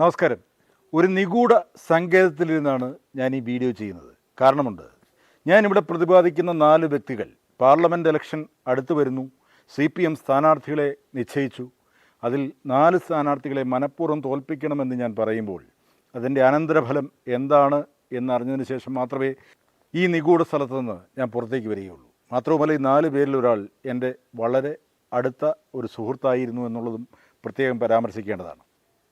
നമസ്കാരം. ഒരു നിഗൂഢ സങ്കേതത്തിലിരുന്നാണ് ഞാൻ ഈ വീഡിയോ ചെയ്യുന്നത്. കാരണമുണ്ട്. ഞാനിവിടെ പ്രതിപാദിക്കുന്ന നാല് വ്യക്തികൾ. പാർലമെന്റ് ഇലക്ഷൻ അടുത്തു വരുന്നു. സി പി എം സ്ഥാനാർത്ഥികളെ നിശ്ചയിച്ചു. അതിൽ നാല് സ്ഥാനാർത്ഥികളെ മനഃപൂർവം തോൽപ്പിക്കണമെന്ന് ഞാൻ പറയുമ്പോൾ അതിന്റെ അനന്തരഫലം എന്താണ് എന്നറിഞ്ഞതിന് ശേഷം മാത്രമേ ഈ നിഗൂഢ സ്ഥലത്തു നിന്ന് ഞാൻ പുറത്തേക്ക് വരികയുള്ളൂ. മാത്രവുമല്ല ഈ നാല് പേരിൽ ഒരാൾ എന്റെ വളരെ അടുത്ത ഒരു സുഹൃത്തായിരുന്നു എന്നുള്ളതും പ്രത്യേകം പരാമർശിക്കേണ്ടതാണ്.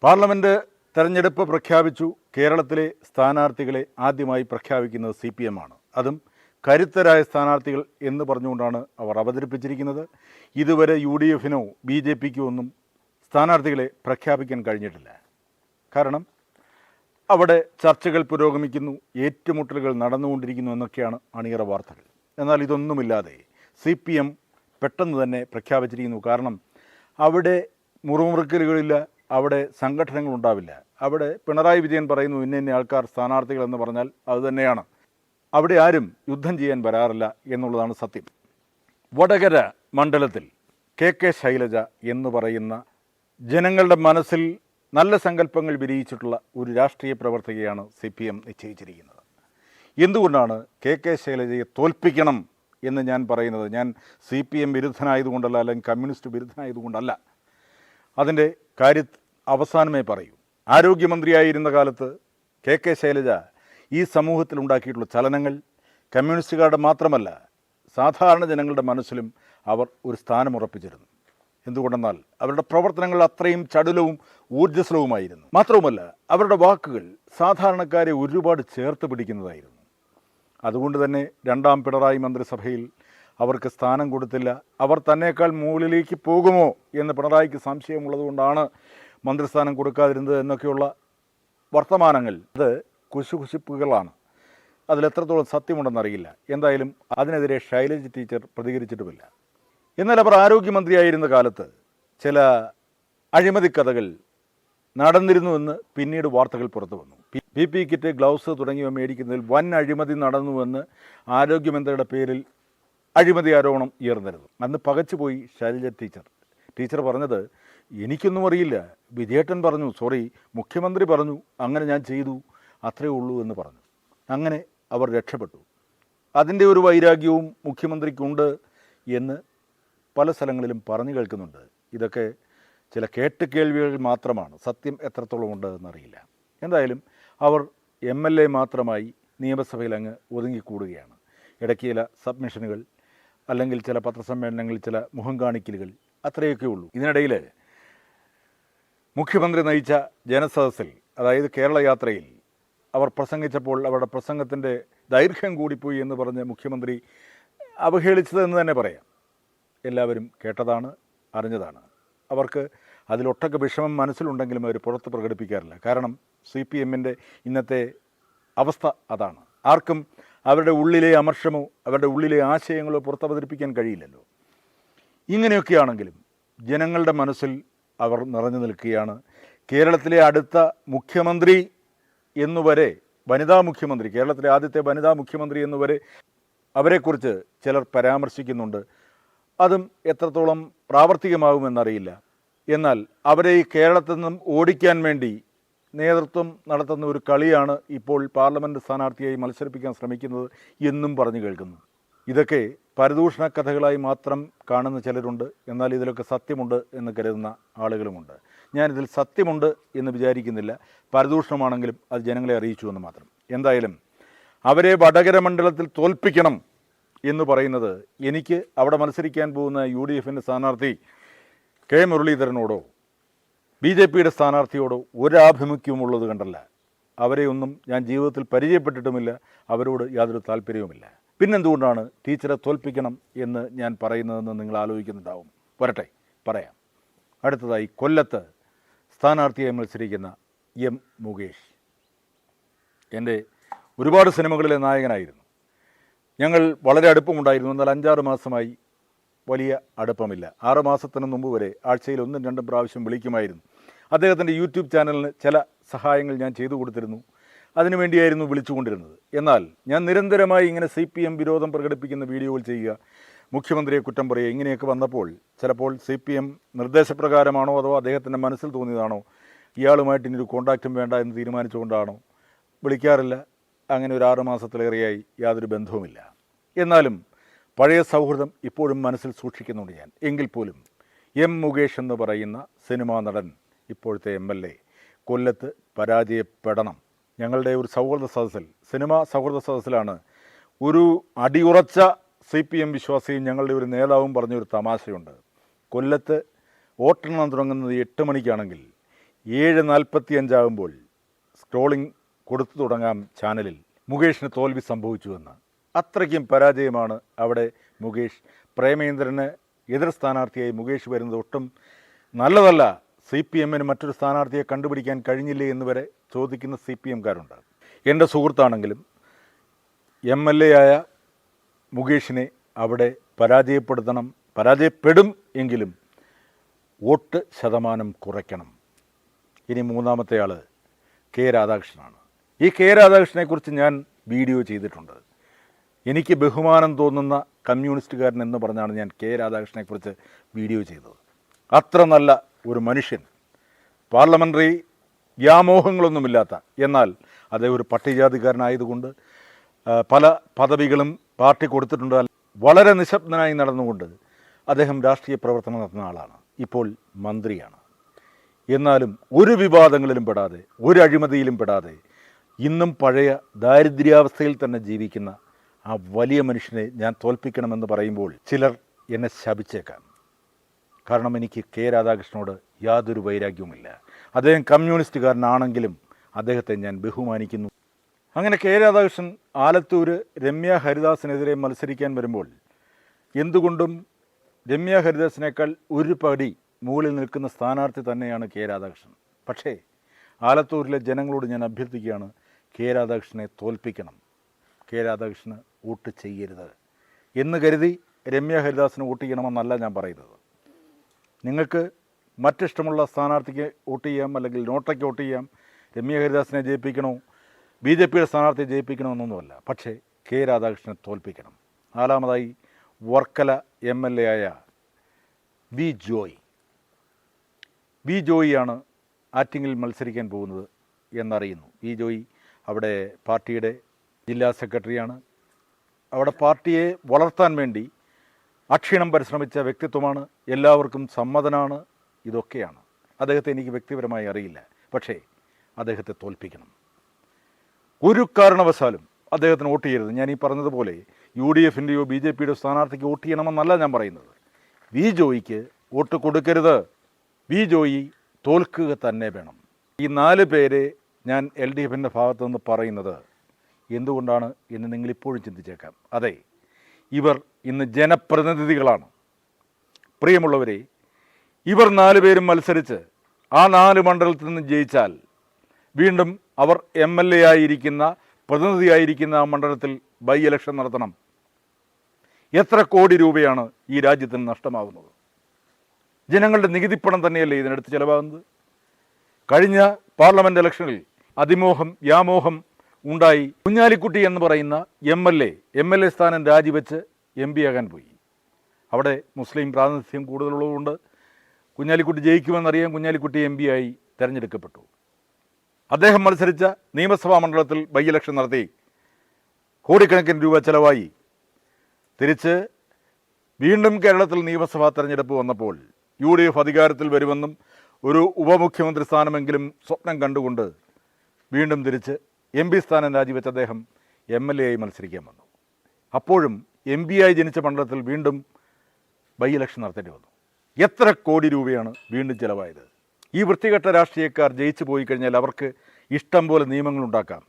പാർലമെന്റ് തെരഞ്ഞെടുപ്പ് പ്രഖ്യാപിച്ചു. കേരളത്തിലെ സ്ഥാനാർത്ഥികളെ ആദ്യമായി പ്രഖ്യാപിക്കുന്നത് സി പി എം ആണ്. അതും കരുത്തരായ സ്ഥാനാർത്ഥികൾ എന്ന് പറഞ്ഞുകൊണ്ടാണ് അവർ അവതരിപ്പിച്ചിരിക്കുന്നത്. ഇതുവരെ യു ഡി എഫിനോ ബി ജെ പിക്കോ ഒന്നും സ്ഥാനാർത്ഥികളെ പ്രഖ്യാപിക്കാൻ കഴിഞ്ഞിട്ടില്ല. കാരണം അവിടെ ചർച്ചകൾ പുരോഗമിക്കുന്നു ഏറ്റുമുട്ടലുകൾ നടന്നുകൊണ്ടിരിക്കുന്നു എന്നൊക്കെയാണ് അണിയറ വാർത്തകൾ. എന്നാൽ ഇതൊന്നുമില്ലാതെ സി പി എം പെട്ടെന്ന് തന്നെ പ്രഖ്യാപിച്ചിരിക്കുന്നു. കാരണം അവിടെ മുറുമുറുക്കലുകളില്ല അവിടെ സംഘടനകൾ ഉണ്ടാവില്ല. അവിടെ പിണറായി വിജയൻ പറയുന്നു ഇന്ന ഇന്ന ആൾക്കാർ സ്ഥാനാർത്ഥികൾ എന്ന് പറഞ്ഞാൽ അതുതന്നെയാണ് അവിടെ ആരും യുദ്ധം ചെയ്യാൻ വരാറില്ല എന്നുള്ളതാണ് സത്യം. വടകര മണ്ഡലത്തിൽ കെ കെ ശൈലജ എന്ന് പറയുന്ന ജനങ്ങളുടെ മനസ്സിൽ നല്ല സങ്കല്പങ്ങൾ വിരിയിച്ചിട്ടുള്ള ഒരു രാഷ്ട്രീയ പ്രവർത്തകയാണ് സി പി എം നിശ്ചയിച്ചിരിക്കുന്നത്. എന്തുകൊണ്ടാണ് കെ കെ ശൈലജയെ തോൽപ്പിക്കണം എന്ന് ഞാൻ പറയുന്നത്? ഞാൻ സി പി എം വിരുദ്ധനായതുകൊണ്ടല്ല അല്ലെങ്കിൽ കമ്മ്യൂണിസ്റ്റ് വിരുദ്ധനായതുകൊണ്ടല്ല. അതിന്റെ കാര്യ അവസാനമേ പറയൂ. ആരോഗ്യമന്ത്രിയായിരുന്ന കാലത്ത് കെ കെ ശൈലജ ഈ സമൂഹത്തിൽ ഉണ്ടാക്കിയിട്ടുള്ള ചലനങ്ങൾ കമ്മ്യൂണിസ്റ്റുകാരുടെ മാത്രമല്ല സാധാരണ ജനങ്ങളുടെ മനസ്സിലും അവർ ഒരു സ്ഥാനം ഉറപ്പിച്ചിരുന്നു. എന്തുകൊണ്ടെന്നാൽ അവരുടെ പ്രവർത്തനങ്ങൾ അത്രയും ചടുലവും ഊർജസ്വലവുമായിരുന്നു. മാത്രവുമല്ല അവരുടെ വാക്കുകൾ സാധാരണക്കാരെ ഒരുപാട് ചേർത്ത് പിടിക്കുന്നതായിരുന്നു. അതുകൊണ്ട് തന്നെ രണ്ടാം പിണറായി മന്ത്രിസഭയിൽ അവർക്ക് സ്ഥാനം കൊടുത്തില്ല. അവർ തന്നേക്കാൾ മുകളിലേക്ക് പോകുമോ എന്ന് പിണറായിക്ക് സംശയമുള്ളതുകൊണ്ടാണ് മന്ത്രിസ്ഥാനം കൊടുക്കാതിരുന്നത് എന്നൊക്കെയുള്ള വർത്തമാനങ്ങൾ. അത് കുശുകുശിപ്പുകളാണ്. അതിലെത്രത്തോളം സത്യമുണ്ടെന്നറിയില്ല. എന്തായാലും അതിനെതിരെ ശൈലജ് ടീച്ചർ പ്രതികരിച്ചിട്ടുമില്ല. എന്നാൽ അവർ ആരോഗ്യമന്ത്രിയായിരുന്ന കാലത്ത് ചില അഴിമതി കഥകൾ നടന്നിരുന്നുവെന്ന് പിന്നീട് വാർത്തകൾ പുറത്തു വന്നു. പി പി കിറ്റ് ഗ്ലൗസ് തുടങ്ങിയവ മേടിക്കുന്നതിൽ വൻ അഴിമതി നടന്നുവെന്ന് ആരോഗ്യമന്ത്രിയുടെ പേരിൽ അഴിമതി ആരോപണം ഉയർന്നിരുന്നു അന്ന് പകച്ചുപോയി ശൈലജ ടീച്ചർ. ടീച്ചർ പറഞ്ഞത് എനിക്കൊന്നും അറിയില്ല. വിജയേട്ടൻ പറഞ്ഞു സോറി മുഖ്യമന്ത്രി പറഞ്ഞു അങ്ങനെ ഞാൻ ചെയ്തു. അത്രയേ ഉള്ളൂ എന്ന് പറഞ്ഞു. അങ്ങനെ അവർ രക്ഷപ്പെട്ടു. അതിന്റെ ഒരു വൈരാഗ്യവും മുഖ്യമന്ത്രിക്കുണ്ട് എന്ന് പല സ്ഥലങ്ങളിലും പറഞ്ഞു കേൾക്കുന്നുണ്ട്. ഇതൊക്കെ ചില കേട്ട് കേൾവികൾ മാത്രമാണ്. സത്യം എത്രത്തോളം ഉണ്ട് എന്നറിയില്ല. എന്തായാലും അവർ എം എൽ എ മാത്രമായി നിയമസഭയിൽ അങ്ങ് ഒതുങ്ങിക്കൂടുകയാണ്. ഇടയ്ക്ക് ചില സബ്മിഷനുകൾ അല്ലെങ്കിൽ ചില പത്രസമ്മേളനങ്ങളിൽ ചില മുഖം കാണിക്കലുകൾ അത്രയൊക്കെ ഉള്ളൂ. ഇതിനിടയിൽ മുഖ്യമന്ത്രി നയിച്ച ജനസദസ്സിൽ അതായത് കേരള യാത്രയിൽ അവർ പ്രസംഗിച്ചപ്പോൾ അവരുടെ പ്രസംഗത്തിന്റെ ദൈർഘ്യം കൂടിപ്പോയി എന്ന് പറഞ്ഞ് മുഖ്യമന്ത്രി അവഹേളിച്ചതെന്ന് തന്നെ പറയാം. എല്ലാവരും കേട്ടതാണ് അറിഞ്ഞതാണ്. അവർക്ക് അതിലൊട്ടൊക്കെ വിഷമം മനസ്സിലുണ്ടെങ്കിലും അവർ പുറത്ത് പ്രകടിപ്പിക്കാറില്ല. കാരണം സി പി എമ്മിന്റെ ഇന്നത്തെ അവസ്ഥ അതാണ്. ആർക്കും അവരുടെ ഉള്ളിലെ അമർഷമോ അവരുടെ ഉള്ളിലെ ആശയങ്ങളോ പുറത്തവതരിപ്പിക്കാൻ കഴിയില്ലല്ലോ. ഇങ്ങനെയൊക്കെയാണെങ്കിലും ജനങ്ങളുടെ മനസ്സിൽ അവർ നിറഞ്ഞു നിൽക്കുകയാണ്. കേരളത്തിലെ അടുത്ത മുഖ്യമന്ത്രി എന്നുവരെ വനിതാ മുഖ്യമന്ത്രി കേരളത്തിലെ ആദ്യത്തെ വനിതാ മുഖ്യമന്ത്രി എന്നുവരെ അവരെക്കുറിച്ച് ചിലർ പരാമർശിക്കുന്നുണ്ട്. അതും എത്രത്തോളം പ്രാവർത്തികമാകുമെന്നറിയില്ല എന്നാൽ അവരെ ഈ കേരളത്തിൽ നിന്നും ഓടിക്കാൻ വേണ്ടി നേതൃത്വം നടത്തുന്ന ഒരു കളിയാണ് ഇപ്പോൾ പാർലമെന്റ് സ്ഥാനാർത്ഥിയായി മത്സരിപ്പിക്കാൻ ശ്രമിക്കുന്നത് എന്നും പറഞ്ഞു കേൾക്കുന്നു. ഇതൊക്കെ പരദൂഷണ കഥകളായി മാത്രം കാണുന്ന ചിലരുണ്ട്. എന്നാൽ ഇതിലൊക്കെ സത്യമുണ്ട് എന്ന് കരുതുന്ന ആളുകളുമുണ്ട്. ഞാനിതിൽ സത്യമുണ്ട് എന്ന് വിചാരിക്കുന്നില്ല. പരദൂഷണമാണെങ്കിലും അത് ജനങ്ങളെ അറിയിച്ചു എന്ന് മാത്രം. എന്തായാലും അവരെ വടകര മണ്ഡലത്തിൽ തോൽപ്പിക്കണം എന്ന് പറയുന്നത് എനിക്ക് അവിടെ മത്സരിക്കാൻ പോകുന്ന യു ഡി എഫിന്റെ സ്ഥാനാർത്ഥി കെ മുരളീധരനോടോ ബി ജെ പിയുടെ സ്ഥാനാർത്ഥിയോട് ഒരാഭിമുഖ്യമുള്ളത് കണ്ടല്ല. അവരെയൊന്നും ഞാൻ ജീവിതത്തിൽ പരിചയപ്പെട്ടിട്ടുമില്ല. അവരോട് യാതൊരു താല്പര്യവുമില്ല. പിന്നെന്തുകൊണ്ടാണ് ടീച്ചറെ തോൽപ്പിക്കണം എന്ന് ഞാൻ പറയുന്നതെന്ന് നിങ്ങൾ ആലോചിക്കുന്നുണ്ടാവും. വരട്ടെ പറയാം. അടുത്തതായി കൊല്ലത്ത് സ്ഥാനാർത്ഥിയായി മത്സരിക്കുന്ന എം മുകേഷ്. എന്റെ ഒരുപാട് സിനിമകളിലെ നായകനായിരുന്നു. ഞങ്ങൾ വളരെ അടുപ്പമുണ്ടായിരുന്നു. എന്നാൽ അഞ്ചാറ് മാസമായി വലിയ അടുപ്പമില്ല. ആറ് മാസത്തിന് മുമ്പ് വരെ ആഴ്ചയിൽ ഒന്നും രണ്ടും പ്രാവശ്യം വിളിക്കുമായിരുന്നു. അദ്ദേഹത്തിന്റെ യൂട്യൂബ് ചാനലിന് ചില സഹായങ്ങൾ ഞാൻ ചെയ്തു കൊടുത്തിരുന്നു. അതിനുവേണ്ടിയായിരുന്നു വിളിച്ചുകൊണ്ടിരുന്നത്. എന്നാൽ ഞാൻ നിരന്തരമായി ഇങ്ങനെ സി പി എം വിരോധം പ്രകടിപ്പിക്കുന്ന വീഡിയോകൾ ചെയ്യുക മുഖ്യമന്ത്രിയെ കുറ്റം പറയുക ഇങ്ങനെയൊക്കെ വന്നപ്പോൾ ചിലപ്പോൾ സി പി എം നിർദ്ദേശപ്രകാരമാണോ അതോ അദ്ദേഹത്തിന്റെ മനസ്സിൽ തോന്നിയതാണോ? ഇയാളുമായിട്ട് ഇനി ഒരു കോണ്ടാക്റ്റും വേണ്ട എന്ന് തീരുമാനിച്ചുകൊണ്ടാണോ? വിളിക്കാറില്ല. അങ്ങനെ ഒരു ആറ് മാസത്തിലേറെയായി യാതൊരു ബന്ധവുമില്ല. എന്നാലും പഴയ സൗഹൃദം ഇപ്പോഴും മനസ്സിൽ സൂക്ഷിക്കുന്നുണ്ട് ഞാൻ. എങ്കിൽ പോലും എം മുകേഷ് എന്ന് പറയുന്ന സിനിമാ നടൻ ഇപ്പോഴത്തെ എം എൽ എ കൊല്ലത്ത് പരാജയപ്പെടണം. ഞങ്ങളുടെ ഒരു സൗഹൃദ സദസ്സിൽ സിനിമാ സൗഹൃദ സദസ്സിലാണ് ഒരു അടിയുറച്ച സി പി എം വിശ്വാസിയും ഞങ്ങളുടെ ഒരു നേതാവും പറഞ്ഞൊരു തമാശയുണ്ട്. കൊല്ലത്ത് വോട്ടെണ്ണം തുടങ്ങുന്നത് എട്ട് മണിക്കാണെങ്കിൽ ഏഴ് നാൽപ്പത്തി അഞ്ചാകുമ്പോൾ സ്ക്രോളിംഗ് കൊടുത്തു തുടങ്ങാം ചാനലിൽ മുകേഷിന് തോൽവി സംഭവിച്ചുവെന്ന്. അത്രയ്ക്കും പരാജയമാണ് അവിടെ മുകേഷ്. പ്രേമേന്ദ്രന് എതിർ സ്ഥാനാർത്ഥിയായി മുകേഷ് വരുന്നത് ഒട്ടും നല്ലതല്ല. സി പി എമ്മിന് മറ്റൊരു സ്ഥാനാർത്ഥിയെ കണ്ടുപിടിക്കാൻ കഴിഞ്ഞില്ലേ എന്ന് വരെ ചോദിക്കുന്ന സി പി എംകാരുണ്ട് എന്റെ സുഹൃത്താണെങ്കിലും എം എൽ എ ആയ മുകേഷിനെ അവിടെ പരാജയപ്പെടുത്തണം പരാജയപ്പെടും എങ്കിലും വോട്ട് ശതമാനം കുറയ്ക്കണം. ഇനി മൂന്നാമത്തെ ആൾ കെ രാധാകൃഷ്ണനാണ്. ഈ കെ രാധാകൃഷ്ണനെക്കുറിച്ച് ഞാൻ വീഡിയോ ചെയ്തിട്ടുണ്ട്. എനിക്ക് ബഹുമാനം തോന്നുന്ന കമ്മ്യൂണിസ്റ്റുകാരൻ എന്ന് പറഞ്ഞാണ് ഞാൻ കെ രാധാകൃഷ്ണനെക്കുറിച്ച് വീഡിയോ ചെയ്തത്. അത്ര നല്ല ഒരു മനുഷ്യൻ. പാർലമെന്ററി വ്യാമോഹങ്ങളൊന്നുമില്ലാത്ത എന്നാൽ അദ്ദേഹം ഒരു പട്ടികജാതിക്കാരനായതുകൊണ്ട് പല പദവികളും പാർട്ടി കൊടുത്തിട്ടുണ്ട്. വളരെ നിശബ്ദനായി നടന്നുകൊണ്ട് അദ്ദേഹം രാഷ്ട്രീയ പ്രവർത്തനം നടത്തുന്ന ആളാണ്. ഇപ്പോൾ മന്ത്രിയാണ്. എന്നാലും ഒരു വിവാദങ്ങളിലും പെടാതെ ഒരു അഴിമതിയിലും പെടാതെ ഇന്നും പഴയ ദാരിദ്ര്യാവസ്ഥയിൽ തന്നെ ജീവിക്കുന്ന ആ വലിയ മനുഷ്യനെ ഞാൻ തോൽപ്പിക്കണമെന്ന് പറയുമ്പോൾ ചിലർ എന്നെ ശപിച്ചേക്കാം. കാരണം എനിക്ക് കെ രാധാകൃഷ്ണനോട് യാതൊരു വൈരാഗ്യവുമില്ല. അദ്ദേഹം കമ്മ്യൂണിസ്റ്റുകാരനാണെങ്കിലും അദ്ദേഹത്തെ ഞാൻ ബഹുമാനിക്കുന്നു. അങ്ങനെ കെ രാധാകൃഷ്ണൻ ആലത്തൂർ രമ്യ ഹരിദാസിനെതിരെ മത്സരിക്കാൻ വരുമ്പോൾ എന്തുകൊണ്ടും രമ്യ ഹരിദാസിനേക്കാൾ ഒരു പടി മുകളിൽ നിൽക്കുന്ന സ്ഥാനാർത്ഥി തന്നെയാണ് കെ രാധാകൃഷ്ണൻ. പക്ഷേ ആലത്തൂരിലെ ജനങ്ങളോട് ഞാൻ അഭ്യർത്ഥിക്കുകയാണ് കെ രാധാകൃഷ്ണനെ തോൽപ്പിക്കണം. കെ രാധാകൃഷ്ണന് വോട്ട് ചെയ്യരുത് എന്ന് കരുതി രമ്യ ഹരിദാസിന് വോട്ട് ചെയ്യണമെന്നല്ല ഞാൻ പറയുന്നത്. നിങ്ങൾക്ക് മറ്റിഷ്ടമുള്ള സ്ഥാനാർത്ഥിക്ക് വോട്ട് ചെയ്യാം അല്ലെങ്കിൽ നോട്ടയ്ക്ക് വോട്ട് ചെയ്യാം രമ്യ ഹരിദാസിനെ ജയിപ്പിക്കണോ ബി ജെ പിയുടെ സ്ഥാനാർത്ഥിയെ ജയിപ്പിക്കണമെന്നൊന്നുമല്ല. പക്ഷേ കെ രാധാകൃഷ്ണനെ തോൽപ്പിക്കണം. നാലാമതായി വർക്കല എം എൽ എ ആയ വി ജോയ്. വി ജോയിയാണ് ആറ്റിങ്ങിൽ മത്സരിക്കാൻ പോകുന്നത് എന്നറിയുന്നു. വി ജോയി അവിടെ പാർട്ടിയുടെ ജില്ലാ സെക്രട്ടറിയാണ്. അവിടെ പാർട്ടിയെ വളർത്താൻ വേണ്ടി അക്ഷീണം പരിശ്രമിച്ച വ്യക്തിത്വമാണ് എല്ലാവർക്കും സമ്മതനാണ് ഇതൊക്കെയാണ്. അദ്ദേഹത്തെ എനിക്ക് വ്യക്തിപരമായി അറിയില്ല. പക്ഷേ അദ്ദേഹത്തെ തോൽപ്പിക്കണം. ഒരു കാരണവശാലും അദ്ദേഹത്തിന് വോട്ട് ചെയ്യരുത്. ഞാൻ ഈ പറഞ്ഞതുപോലെ യു ഡി എഫിന്റെയോ ബി ജെ പിയുടെയോ സ്ഥാനാർത്ഥിക്ക് വോട്ട് ചെയ്യണമെന്നല്ല ഞാൻ പറയുന്നത്. വി ജോയിക്ക് വോട്ട് കൊടുക്കരുത്. വി ജോയി തോൽക്കുക തന്നെ വേണം. ഈ നാല് പേരെ ഞാൻ എൽ ഡി എഫിന്റെ ഭാഗത്തു നിന്ന് പറയുന്നത് എന്തുകൊണ്ടാണ് എന്ന് നിങ്ങൾ ഇപ്പോഴും ചിന്തിച്ചേക്കാം. അതെ ഇവർ ഇന്ന് ജനപ്രതിനിധികളാണ്. പ്രിയമുള്ളവരെ ഇവർ നാല് പേരും മത്സരിച്ച് ആ നാല് മണ്ഡലത്തിൽ നിന്ന് ജയിച്ചാൽ വീണ്ടും അവർ എം എൽ എ ആയിരിക്കുന്ന പ്രതിനിധിയായിരിക്കുന്ന ആ മണ്ഡലത്തിൽ ബൈ ഇലക്ഷൻ നടത്തണം. എത്ര കോടി രൂപയാണ് ഈ രാജ്യത്തിന് നഷ്ടമാകുന്നത് ജനങ്ങളുടെ നികുതിപ്പണം തന്നെയല്ലേ ഇതിനടുത്ത് ചിലവാകുന്നത്? കഴിഞ്ഞ പാർലമെന്റ് ഇലക്ഷനിൽ അതിമോഹം വ്യാമോഹം ഉണ്ടായി. കുഞ്ഞാലിക്കുട്ടി എന്ന് പറയുന്ന M L A M L A സ്ഥാനം രാജിവെച്ച് എം പി ആകാൻ പോയി. അവിടെ മുസ്ലിം പ്രാതിനിധ്യം കൂടുതലുള്ളതുകൊണ്ട് കുഞ്ഞാലിക്കുട്ടി ജയിക്കുമെന്നറിയാൻ കുഞ്ഞാലിക്കുട്ടി എം പി ആയി തിരഞ്ഞെടുക്കപ്പെട്ടു. അദ്ദേഹം മത്സരിച്ച നിയമസഭാ മണ്ഡലത്തിൽ ബൈ ഇലക്ഷൻ നടത്തി. കോടിക്കണക്കിന് രൂപ ചെലവായി. തിരിച്ച് വീണ്ടും കേരളത്തിൽ നിയമസഭാ തെരഞ്ഞെടുപ്പ് വന്നപ്പോൾ യു ഡി എഫ് അധികാരത്തിൽ വരുമെന്നും ഒരു ഉപമുഖ്യമന്ത്രി സ്ഥാനമെങ്കിലും സ്വപ്നം കണ്ടുകൊണ്ട് വീണ്ടും തിരിച്ച് എം പി സ്ഥാനം രാജിവെച്ച അദ്ദേഹം എം എൽ എ ആയി മത്സരിക്കാൻ വന്നു. അപ്പോഴും എം പി ആയി ജനിച്ച മണ്ഡലത്തിൽ വീണ്ടും ബൈ ഇലക്ഷൻ നടത്തേണ്ടി വന്നു. എത്ര കോടി രൂപയാണ് വീണ്ടും ചിലവായത്? ഈ വൃത്തികെട്ട രാഷ്ട്രീയക്കാർ ജയിച്ചു പോയി കഴിഞ്ഞാൽ അവർക്ക് ഇഷ്ടം പോലെ നിയമങ്ങളുണ്ടാക്കാം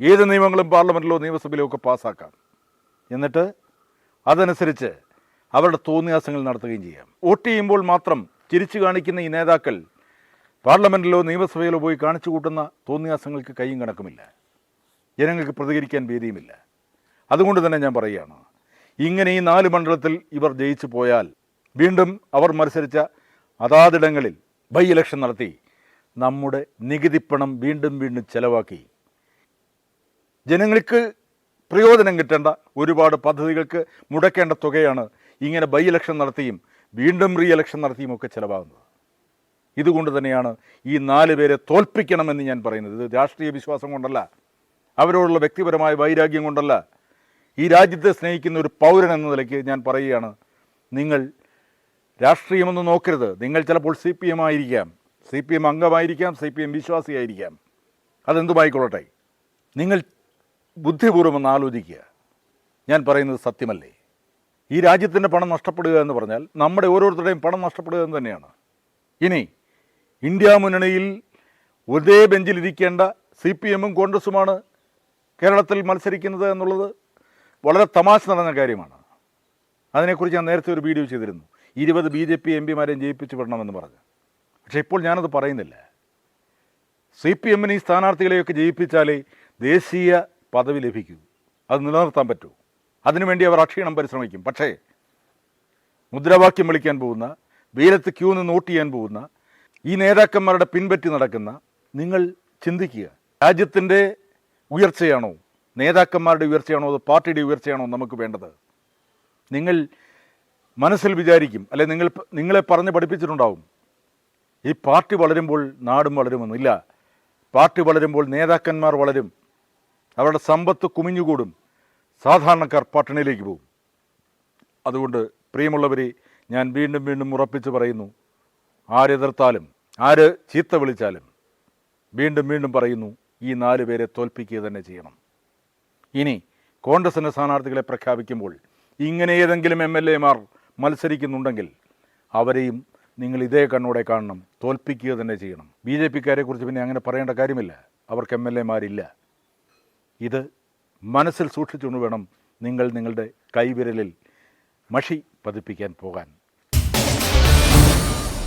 ഏത് നിയമങ്ങളും പാർലമെന്റിലോ നിയമസഭയിലോ ഒക്കെ പാസ്സാക്കാം. എന്നിട്ട് അതനുസരിച്ച് അവരുടെ തോന്നിയാസങ്ങൾ നടത്തുകയും ചെയ്യാം. വോട്ട് ചെയ്യുമ്പോൾ മാത്രം ചിരിച്ചു കാണിക്കുന്ന ഈ നേതാക്കൾ പാർലമെന്റിലോ നിയമസഭയിലോ പോയി കാണിച്ചു കൂട്ടുന്ന തോന്നിയാസങ്ങൾക്ക് കൈയും കണക്കുമില്ല. ജനങ്ങൾക്ക് പ്രതികരിക്കാൻ വേദിയുമില്ല. അതുകൊണ്ട് തന്നെ ഞാൻ പറയുകയാണ് ഇങ്ങനെ ഈ നാല് മണ്ഡലത്തിൽ ഇവർ ജയിച്ചു പോയാൽ വീണ്ടും അവർ മത്സരിച്ച അതാതിടങ്ങളിൽ ബൈ ഇലക്ഷൻ നടത്തി നമ്മുടെ നികുതിപ്പണം വീണ്ടും വീണ്ടും ചെലവാക്കി. ജനങ്ങൾക്ക് പ്രയോജനം കിട്ടേണ്ട ഒരുപാട് പദ്ധതികൾക്ക് മുടക്കേണ്ട തുകയാണ് ഇങ്ങനെ ബൈ ഇലക്ഷൻ നടത്തിയും വീണ്ടും റീ ഇലക്ഷൻ നടത്തിയും ഒക്കെ ചിലവാകുന്നത്. ഇതുകൊണ്ട് തന്നെയാണ് ഈ നാല് പേരെ തോൽപ്പിക്കണമെന്ന് ഞാൻ പറയുന്നത്. ഇത് രാഷ്ട്രീയ വിശ്വാസം കൊണ്ടല്ല അവരോടുള്ള വ്യക്തിപരമായ വൈരാഗ്യം കൊണ്ടല്ല. ഈ രാജ്യത്തെ സ്നേഹിക്കുന്ന ഒരു പൗരൻ എന്ന നിലയ്ക്ക് ഞാൻ പറയുകയാണ് നിങ്ങൾ രാഷ്ട്രീയമൊന്നും നോക്കരുത്. നിങ്ങൾ ചിലപ്പോൾ സി പി എം ആയിരിക്കാം. സി പി എം അംഗമായിരിക്കാം സി പി എം വിശ്വാസിയായിരിക്കാം അതെന്തുമായിക്കൊള്ളട്ടെ? നിങ്ങൾ ബുദ്ധിപൂർവം ഒന്ന് ആലോചിക്കുക. ഞാൻ പറയുന്നത് സത്യമല്ലേ? ഈ രാജ്യത്തിന്റെ പണം നഷ്ടപ്പെടുക എന്ന് പറഞ്ഞാൽ നമ്മുടെ ഓരോരുത്തരുടെയും പണം നഷ്ടപ്പെടുക എന്ന് തന്നെയാണ്. ഇനി ഇന്ത്യ മുന്നണിയിൽ ഒരേ ബെഞ്ചിലിരിക്കേണ്ട സി പി എമ്മും കോൺഗ്രസുമാണ് കേരളത്തിൽ മത്സരിക്കുന്നത് എന്നുള്ളത് വളരെ തമാശ നടന്ന കാര്യമാണ്. അതിനെക്കുറിച്ച് ഞാൻ നേരത്തെ ഒരു വീഡിയോ ചെയ്തിരുന്നു. ഇരുപത് ബി ജെ പി എം പിമാരെയും ജയിപ്പിച്ചു വിടണമെന്ന് പറഞ്ഞു. പക്ഷേ ഇപ്പോൾ ഞാനത് പറയുന്നില്ല. സി പി എമ്മിന് ഈ സ്ഥാനാർത്ഥികളെയൊക്കെ ജയിപ്പിച്ചാലേ ദേശീയ പദവി ലഭിക്കൂ. അത് നിലനിർത്താൻ പറ്റൂ. അതിനുവേണ്ടി അവർ അക്ഷീണം പരിശ്രമിക്കും. പക്ഷേ മുദ്രാവാക്യം വിളിക്കാൻ പോകുന്ന വെയിലത്ത് ക്യൂ നിന്ന് ചെയ്യാൻ പോകുന്ന ഈ നേതാക്കന്മാരുടെ പിൻപറ്റി നടക്കുന്ന നിങ്ങൾ ചിന്തിക്കുക. രാജ്യത്തിന്റെ ഉയർച്ചയാണോ? നേതാക്കന്മാരുടെ ഉയർച്ചയാണോ അത് പാർട്ടിയുടെ ഉയർച്ചയാണോ നമുക്ക് വേണ്ടത്? നിങ്ങൾ മനസ്സിൽ വിചാരിക്കും അല്ലെ നിങ്ങൾ നിങ്ങളെ പറഞ്ഞ് പഠിപ്പിച്ചിട്ടുണ്ടാവും. ഈ പാർട്ടി വളരുമ്പോൾ നാടും വളരുമെന്നില്ല പാർട്ടി വളരുമ്പോൾ നേതാക്കന്മാർ വളരും. അവരുടെ സമ്പത്ത് കുമിഞ്ഞുകൂടും. സാധാരണക്കാർ പട്ടിണിയിലേക്ക് പോകും. അതുകൊണ്ട് പ്രിയമുള്ളവരെ ഞാൻ വീണ്ടും വീണ്ടും ഉറപ്പിച്ച് പറയുന്നു ആരെതിർത്താലും ആര് ചീത്ത വിളിച്ചാലും വീണ്ടും വീണ്ടും പറയുന്നു ഈ നാല് പേരെ തോൽപ്പിക്കുക തന്നെ ചെയ്യണം. ഇനി കോൺഗ്രസിന്റെ സ്ഥാനാർത്ഥികളെ പ്രഖ്യാപിക്കുമ്പോൾ ഇങ്ങനെ ഏതെങ്കിലും എം എൽ എമാർ മത്സരിക്കുന്നുണ്ടെങ്കിൽ അവരെയും നിങ്ങൾ ഇതേ കണ്ണോടെ കാണണം തോൽപ്പിക്കുക തന്നെ ചെയ്യണം. ബി ജെ പിക്കാരെ കുറിച്ച് പിന്നെ അങ്ങനെ പറയേണ്ട കാര്യമില്ല. അവർക്ക് എം എൽ എമാരില്ല ഇത് മനസ്സിൽ സൂക്ഷിച്ചുകൊണ്ട് വേണം നിങ്ങൾ നിങ്ങളുടെ കൈവിരലിൽ മഷി പതിപ്പിക്കാൻ പോകാൻ.